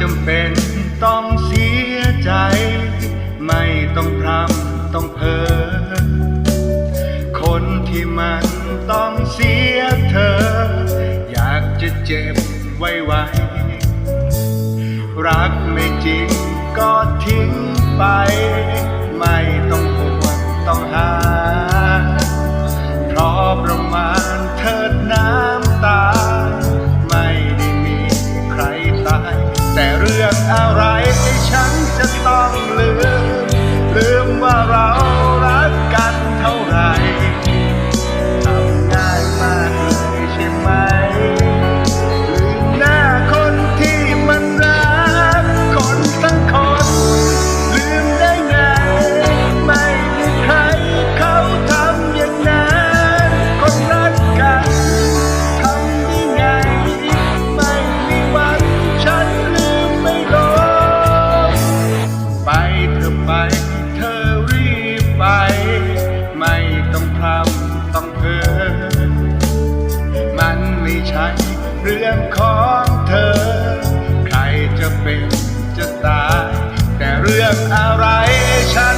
จำเป็นต้องเสียใจ ไม่ต้องพรำต้องเพ้อคนที่มันต้องเสียเธอ อยากจะเจ็บไว้ไวรักไม่จริงก็ทิ้งไป 当了。 ในเรื่องของเธอ ใครจะเป็นจะตาย แต่เรื่องอะไรฉัน